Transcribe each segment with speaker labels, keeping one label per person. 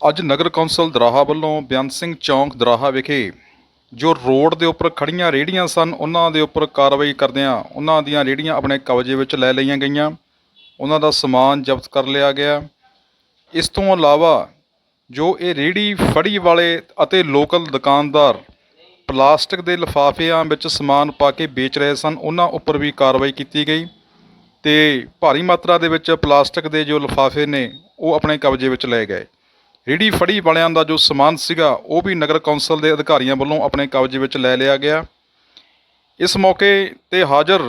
Speaker 1: ਅੱਜ ਨਗਰ ਕੌਂਸਲ ਦਰਾਹਾ ਵੱਲੋਂ ਬਿਆਨ ਸਿੰਘ ਚੌਂਕ ਦਰਾਹਾ ਵਿਖੇ ਜੋ ਰੋਡ ਦੇ ਉੱਪਰ ਖੜੀਆਂ ਰੇਹੜੀਆਂ ਸਨ, ਉਹਨਾਂ ਦੇ ਉੱਪਰ ਕਾਰਵਾਈ ਕਰਦਿਆਂ ਉਹਨਾਂ ਦੀਆਂ ਰੇਹੜੀਆਂ ਆਪਣੇ ਕਬਜ਼ੇ ਵਿੱਚ ਲੈ ਲਈਆਂ ਗਈਆਂ। ਉਹਨਾਂ ਦਾ ਸਮਾਨ ਜ਼ਬਤ ਕਰ ਲਿਆ ਗਿਆ। ਇਸ ਤੋਂ ਇਲਾਵਾ ਜੋ ਇਹ ਰੇਹੜੀ ਫੜੀ ਵਾਲੇ ਅਤੇ ਲੋਕਲ ਦੁਕਾਨਦਾਰ ਪਲਾਸਟਿਕ ਦੇ ਲਿਫਾਫਿਆਂ ਵਿੱਚ ਸਮਾਨ ਪਾ ਕੇ ਵੇਚ ਰਹੇ ਸਨ, ਉਹਨਾਂ ਉੱਪਰ ਵੀ ਕਾਰਵਾਈ ਕੀਤੀ ਗਈ ਤੇ ਭਾਰੀ ਮਾਤਰਾ ਦੇ ਵਿੱਚ ਪਲਾਸਟਿਕ ਦੇ ਜੋ ਲਿਫਾਫੇ ਨੇ, ਉਹ ਆਪਣੇ ਕਬਜ਼ੇ ਵਿੱਚ ਲਏ ਗਏ। ਰੇਹੜੀ ਫੜੀ ਵਾਲਿਆਂ ਦਾ ਜੋ ਸਮਾਨ ਸੀਗਾ, ਉਹ ਵੀ ਨਗਰ ਕੌਂਸਲ ਦੇ ਅਧਿਕਾਰੀਆਂ ਵੱਲੋਂ ਆਪਣੇ ਕਬਜ਼ੇ ਵਿੱਚ ਲੈ ਲਿਆ ਗਿਆ। ਇਸ ਮੌਕੇ ਤੇ ਹਾਜ਼ਰ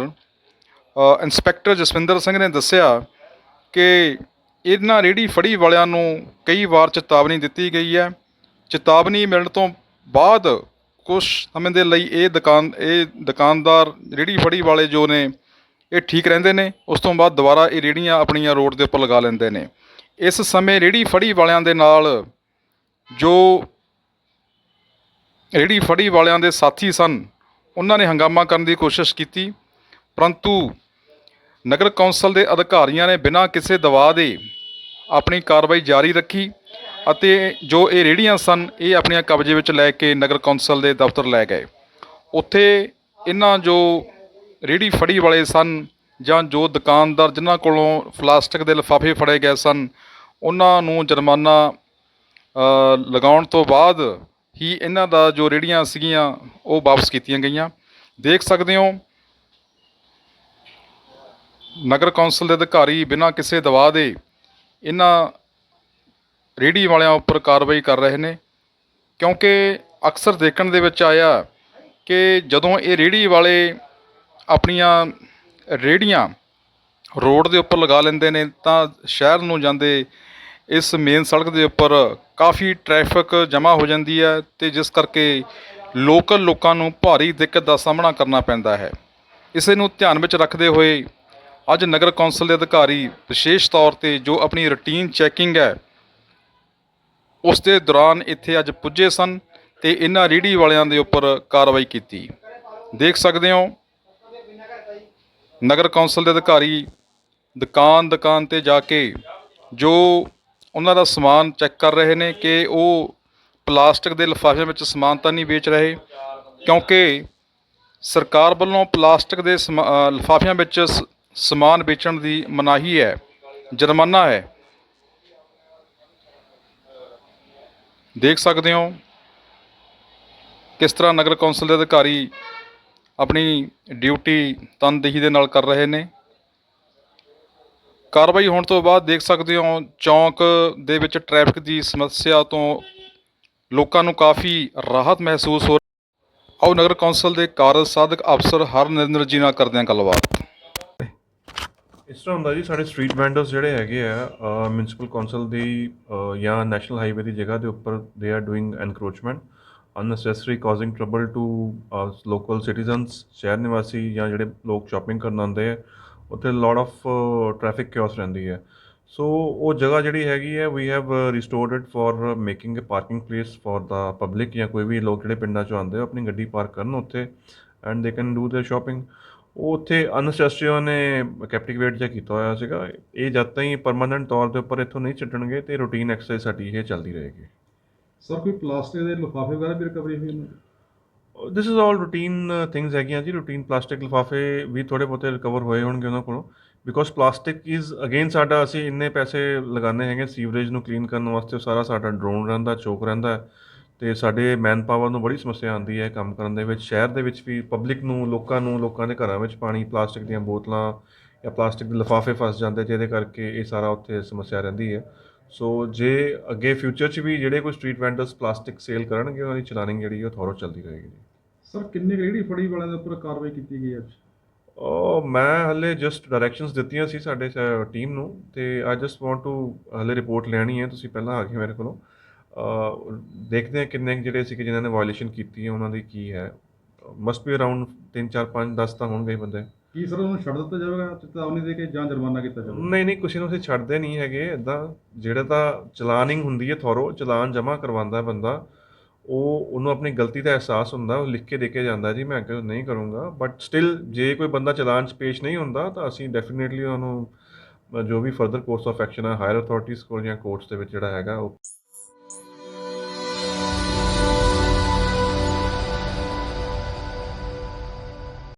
Speaker 1: ਇੰਸਪੈਕਟਰ ਜਸਵਿੰਦਰ ਸਿੰਘ ਨੇ ਦੱਸਿਆ ਕਿ ਇਹਨਾਂ ਰੇਹੜੀ ਫੜੀ ਵਾਲਿਆਂ ਨੂੰ ਕਈ ਵਾਰ ਚੇਤਾਵਨੀ ਦਿੱਤੀ ਗਈ ਹੈ। ਚੇਤਾਵਨੀ ਮਿਲਣ ਤੋਂ ਬਾਅਦ ਕੁਝ ਸਮੇਂ ਦੇ ਲਈ ਇਹ ਦੁਕਾਨ, ਇਹ ਦੁਕਾਨਦਾਰ ਰੇਹੜੀ ਫੜੀ ਵਾਲੇ ਜੋ ਨੇ, ਇਹ ਠੀਕ ਰਹਿੰਦੇ ਨੇ। ਉਸ ਤੋਂ ਬਾਅਦ ਦੁਬਾਰਾ ਇਹ ਰੇਹੜੀਆਂ ਆਪਣੀਆਂ ਰੋਡ ਦੇ ਉੱਪਰ ਲਗਾ ਲੈਂਦੇ ਨੇ। ਇਸ ਸਮੇਂ ਰੇਹੜੀ ਫੜੀ ਵਾਲਿਆਂ ਦੇ ਨਾਲ ਜੋ ਰੇਹੜੀ ਫੜੀ ਵਾਲਿਆਂ ਦੇ ਸਾਥੀ ਸਨ, ਉਹਨਾਂ ਨੇ ਹੰਗਾਮਾ ਕਰਨ ਦੀ ਕੋਸ਼ਿਸ਼ ਕੀਤੀ। ਪਰੰਤੂ ਨਗਰ ਕੌਂਸਲ ਦੇ ਅਧਿਕਾਰੀਆਂ ਨੇ ਬਿਨਾਂ ਕਿਸੇ ਦਬਾਅ ਦੇ ਆਪਣੀ ਕਾਰਵਾਈ ਜਾਰੀ ਰੱਖੀ ਅਤੇ ਜੋ ਇਹ ਰੇਹੜੀਆਂ ਸਨ, ਇਹ ਆਪਣੀਆਂ ਕਬਜ਼ੇ ਵਿੱਚ ਲੈ ਕੇ ਨਗਰ ਕੌਂਸਲ ਦੇ ਦਫ਼ਤਰ ਲੈ ਗਏ। ਉੱਥੇ ਇਹਨਾਂ ਜੋ ਰੇਹੜੀ ਫੜੀ ਵਾਲੇ ਸਨ ਜਾਂ ਜੋ ਦੁਕਾਨਦਾਰ ਜਿਨ੍ਹਾਂ ਕੋਲੋਂ ਪਲਾਸਟਿਕ ਦੇ ਲਿਫਾਫੇ ਫੜੇ ਗਏ ਸਨ, ਉਹਨਾਂ ਨੂੰ ਜੁਰਮਾਨਾ ਲਗਾਉਣ ਤੋਂ ਬਾਅਦ ਹੀ ਇਹਨਾਂ ਦਾ ਜੋ ਰੇਹੜੀਆਂ ਸੀਗੀਆਂ, ਉਹ ਵਾਪਸ ਕੀਤੀਆਂ ਗਈਆਂ। ਦੇਖ ਸਕਦੇ ਹੋ, ਨਗਰ ਕੌਂਸਲ ਦੇ ਅਧਿਕਾਰੀ ਬਿਨਾਂ ਕਿਸੇ ਦਬਾਅ ਦੇ ਇਹਨਾਂ ਰੇਹੜੀ ਵਾਲਿਆਂ ਉੱਪਰ ਕਾਰਵਾਈ ਕਰ ਰਹੇ ਨੇ, ਕਿਉਂਕਿ ਅਕਸਰ ਦੇਖਣ ਦੇ ਵਿੱਚ ਆਇਆ ਕਿ ਜਦੋਂ ਇਹ ਰੇਹੜੀ ਵਾਲੇ ਆਪਣੀਆਂ ਰੇਹੜੀਆਂ ਰੋਡ ਦੇ ਉੱਪਰ ਲਗਾ ਲੈਂਦੇ ਨੇ, ਤਾਂ ਸ਼ਹਿਰ ਨੂੰ ਜਾਂਦੇ ਇਸ ਮੇਨ ਸੜਕ ਦੇ ਉੱਪਰ ਕਾਫੀ ਟ੍ਰੈਫਿਕ ਜਮ੍ਹਾਂ ਹੋ ਜਾਂਦੀ ਹੈ ਤੇ ਜਿਸ ਕਰਕੇ ਲੋਕਲ ਲੋਕਾਂ ਨੂੰ ਭਾਰੀ ਦਿੱਕਤ ਦਾ ਸਾਹਮਣਾ ਕਰਨਾ ਪੈਂਦਾ ਹੈ। ਇਸੇ ਨੂੰ ਧਿਆਨ ਵਿੱਚ ਰੱਖਦੇ ਹੋਏ ਅੱਜ ਨਗਰ ਕੌਂਸਲ ਦੇ ਅਧਿਕਾਰੀ ਵਿਸ਼ੇਸ਼ ਤੌਰ ਤੇ ਜੋ ਆਪਣੀ ਰੁਟੀਨ ਚੈਕਿੰਗ ਹੈ, ਉਸ ਦੇ ਦੌਰਾਨ ਇੱਥੇ ਅੱਜ ਪੁੱਜੇ ਸਨ ਤੇ ਇਹਨਾਂ ਰੇਹੜੀ ਵਾਲਿਆਂ ਦੇ ਉੱਪਰ ਕਾਰਵਾਈ ਕੀਤੀ। ਦੇਖ ਸਕਦੇ ਹੋ ਨਗਰ ਕੌਂਸਲ ਦੇ ਅਧਿਕਾਰੀ ਦੁਕਾਨ ਦੁਕਾਨ ਤੇ ਜਾ ਕੇ ਜੋ ਉਹਨਾਂ ਦਾ ਸਮਾਨ ਚੈੱਕ ਕਰ ਰਹੇ ਨੇ ਕਿ ਉਹ ਪਲਾਸਟਿਕ ਦੇ ਲਿਫਾਫਿਆਂ ਵਿੱਚ ਸਮਾਨ ਤਾਂ ਨਹੀਂ ਵੇਚ ਰਹੇ, ਕਿਉਂਕਿ ਸਰਕਾਰ ਵੱਲੋਂ ਪਲਾਸਟਿਕ ਦੇ ਸਮਾ- ਲਿਫਾਫਿਆਂ ਵਿੱਚ ਸ- ਸਮਾਨ ਵੇਚਣ ਦੀ ਮਨਾਹੀ ਹੈ, ਜੁਰਮਾਨਾ ਹੈ। ਦੇਖ ਸਕਦੇ ਹੋ ਕਿਸ ਤਰ੍ਹਾਂ ਨਗਰ ਕੌਂਸਲ ਦੇ ਅਧਿਕਾਰੀ ਆਪਣੀ ਡਿਊਟੀ ਤਨਦੇਹੀ ਦੇ ਨਾਲ ਕਰ ਰਹੇ ਨੇ। ਕਾਰਵਾਈ ਹੋਣ ਤੋਂ ਬਾਅਦ ਦੇਖ ਸਕਦੇ ਹੋ ਚੌਂਕ ਦੇ ਵਿੱਚ ਟ੍ਰੈਫਿਕ ਦੀ ਸਮੱਸਿਆ ਤੋਂ ਲੋਕਾਂ ਨੂੰ ਕਾਫੀ ਰਾਹਤ ਮਹਿਸੂਸ ਹੋ ਆਓ ਨਗਰ ਕੌਂਸਲ ਦੇ ਕਾਰਜ ਸਾਧਕ ਅਫਸਰ ਹਰਨਰਿੰਦਰ ਜੀ ਨਾਲ ਕਰਦੇ ਹਾਂ ਗੱਲਬਾਤ।
Speaker 2: ਇਸ ਤਰ੍ਹਾਂ ਹੁੰਦਾ ਜੀ, ਸਾਡੇ ਸਟਰੀਟ ਵੈਂਡਰਸ ਜਿਹੜੇ ਹੈਗੇ ਆ ਮਿਊਨਿਸਪਲ ਕੌਂਸਲ ਦੀ ਜਾਂ ਨੈਸ਼ਨਲ ਹਾਈਵੇ ਦੀ ਜਗ੍ਹਾ ਦੇ ਉੱਪਰ ਦੇ are doing encroachment unnecessary causing trouble to local citizens ਸ਼ਹਿਰ ਨਿਵਾਸੀ ਜਾਂ ਜਿਹੜੇ ਲੋਕ ਸ਼ਾਪਿੰਗ ਕਰਨ ਆਉਂਦੇ ਆ ਉੱਥੇ ਲੋਟ ਆਫ ਟ੍ਰੈਫਿਕ ਕਿਓਸ ਰਹਿੰਦੀ ਹੈ ਸੋ ਉਹ ਜਗ੍ਹਾ ਜਿਹੜੀ ਹੈਗੀ ਹੈ we have restored it for making a parking place for the public ਜਾਂ ਕੋਈ ਵੀ ਲੋਕ ਜਿਹੜੇ ਪਿੰਡਾਂ ਚੋਂ ਆਉਂਦੇ ਆ ਆਪਣੀ ਗੱਡੀ ਪਾਰਕ ਕਰਨ ਉੱਥੇ and they can do there shopping ਉਹ ਉੱਥੇ ਅਨਸੈਸਰੀਓ ਨੇ ਕੈਪਟੀਵੇਟ ਜਿਹਾ ਕੀਤਾ ਹੋਇਆ ਸੀਗਾ ਇਹ ਜਦ ਤਾਈਂ ਪਰਮਨੈਂਟ ਤੌਰ ਤੇ ਉੱਪਰ ਇੱਥੋਂ ਨਹੀਂ ਛੱਡਣਗੇ ਤੇ ਰੂਟੀਨ ਐਕਸਰਸਾਈਜ਼ ਸਾਡੀ ਇਹ ਚੱਲਦੀ ਰਹੇਗੀ
Speaker 3: ਸਰ ਕੋਈ ਪਲਾਸਟਿਕ ਦੇ ਲਿਫਾਫੇ ਵਗੈਰਾ ਵੀ ਰਿਕਵਰੀ ਹੋਈ ਉਹਨਾਂ ਦੀ?
Speaker 2: This is all routine things ਹੈਗੀਆਂ ਜੀ ਰੂਟੀਨ ਪਲਾਸਟਿਕ ਲਿਫਾਫੇ ਵੀ ਥੋੜੇ ਬਹੁਤੇ ਰਿਕਵਰ ਹੋਏ ਹੋਣਗੇ ਉਹਨਾਂ ਕੋਲੋਂ। ਬਿਕੋਜ਼ ਪਲਾਸਟਿਕ ਇਜ਼ ਅਗੇਨ ਸਾਡਾ ਅਸੀਂ ਇੰਨੇ ਪੈਸੇ ਲਗਾਉਂਦੇ ਹੈਗੇ ਸੀਵਰੇਜ ਨੂੰ ਕਲੀਨ ਕਰਨ ਵਾਸਤੇ ਉਹ ਸਾਰਾ ਸਾਡਾ ਡਰੋਨ ਰਹਿੰਦਾ ਚੋਕ ਰਹਿੰਦਾ ਹੈ। ਤੇ ਸਾਡੇ ਮੈਨ ਪਾਵਰ ਨੂੰ ਬੜੀ ਸਮੱਸਿਆ ਆਉਂਦੀ ਹੈ ਕੰਮ ਕਰਨ ਦੇ ਵਿੱਚ। ਸ਼ਹਿਰ ਦੇ ਵਿੱਚ ਵੀ ਪਬਲਿਕ ਨੂੰ, ਲੋਕਾਂ ਨੂੰ, ਲੋਕਾਂ ਦੇ ਘਰਾਂ ਵਿੱਚ ਪਾਣੀ ਪਲਾਸਟਿਕ ਦੀਆਂ ਬੋਤਲਾਂ ਜਾਂ ਪਲਾਸਟਿਕ ਦੇ ਲਿਫਾਫੇ ਫਸ ਜਾਂਦੇ, ਜਿਹਦੇ ਕਰਕੇ ਇਹ ਸਾਰਾ ਉੱਥੇ ਸਮੱਸਿਆ ਰਹਿੰਦੀ ਹੈ। ਸੋ ਜੇ ਅੱਗੇ ਫਿਊਚਰ 'ਚ ਵੀ ਜਿਹੜੇ ਕੋਈ ਸਟਰੀਟ ਵੈਂਡਰਸ ਪਲਾਸਟਿਕ ਸੇਲ ਕਰਨਗੇ ਉਹਨਾਂ ਦੀ ਚਲਾਨਿੰਗ ਜਿਹੜੀ ਉਹ ਥੋੜ੍ਹਾ ਚੱਲਦੀ ਰਹੇਗੀ ਜੀ।
Speaker 3: ਸਰ ਕਿੰਨੇ ਕੁ ਰੇਹੜੀ ਫੜੀ ਵਾਲਿਆਂ ਦੇ ਉੱਪਰ ਕਾਰਵਾਈ ਕੀਤੀ ਗਈ ਅੱਜ?
Speaker 2: ਉਹ ਮੈਂ ਹਲੇ ਜਸਟ ਡਾਇਰੈਕਸ਼ਨਸ ਦਿੱਤੀਆਂ ਸੀ ਸਾਡੇ ਟੀਮ ਨੂੰ ਤੇ ਆਈ ਜਸਟ ਵਾਂਟ ਟੂ ਹਲੇ ਰਿਪੋਰਟ ਲੈਣੀ ਹੈ ਤੁਸੀਂ ਪਹਿਲਾਂ ਆ ਗਏ ਮੇਰੇ ਕੋਲੋਂ। ਦੇਖਦੇ ਹਾਂ ਕਿੰਨੇ ਕੁ ਜਿਹੜੇ ਸੀ ਕਿ ਜਿਨ੍ਹਾਂ ਨੇ ਵਾਇਓਲੇਸ਼ਨ ਕੀਤੀ ਹੈ ਉਹਨਾਂ ਦੀ ਕੀ ਹੈ। ਮਸਟ ਬੀ ਅਰਾਊਂਡ 3 4 5 10 ਤਾਂ ਹੋਣਗੇ ਬੰਦੇ।
Speaker 3: ਕੀ ਸਰ ਉਹਨੂੰ ਛੱਡ ਦਿੱਤਾ ਜਾਵੇਗਾ? ਚੇਤਾਵਨੀ ਦੇ ਕੇ ਜਾਂ ਜੁਰਮਾਨਾ ਕੀਤਾ ਜਾਵੇਗਾ?
Speaker 2: ਨਹੀਂ ਨਹੀਂ ਕਿਸੇ ਨੂੰ ਅਸੀਂ ਛੱਡਦੇ ਨਹੀਂ ਹੈਗੇ। ਇਦਾਂ ਜਿਹੜਾ ਤਾਂ ਚਲਾਨਿੰਗ ਹੁੰਦੀ ਹੈ ਥੋਰੋ ਚਲਾਨ ਜਮ੍ਹਾਂ ਕਰਵਾਉਂਦਾ ਬੰਦਾ ਉਹ ਉਹਨੂੰ ਆਪਣੀ ਗਲਤੀ ਦਾ ਅਹਿਸਾਸ ਹੁੰਦਾ ਉਹ ਲਿਖ ਕੇ ਦੇ ਕੇ ਜਾਂਦਾ ਜੀ ਮੈਂ ਅੱਗੇ ਨਹੀਂ ਕਰੂੰਗਾ। ਬਟ ਸਟਿਲ ਜੇ ਕੋਈ ਬੰਦਾ ਚਲਾਨ 'ਚ ਪੇਸ਼ ਨਹੀਂ ਹੁੰਦਾ ਤਾਂ ਅਸੀਂ ਡੈਫੀਨੇਟਲੀ ਉਹਨੂੰ ਅ, ਜੋ ਵੀ ਫਰਦਰ ਕੋਰਸ ਆਫ ਐਕਸ਼ਨ ਹੈ ਹਾਇਰ ਅਥਾਰਟੀਜ਼ ਕੋਲ ਜਾਂ ਕੋਰਟਸ ਦੇ ਵਿੱਚ ਜਿਹੜਾ ਹੈਗਾ ਉਹ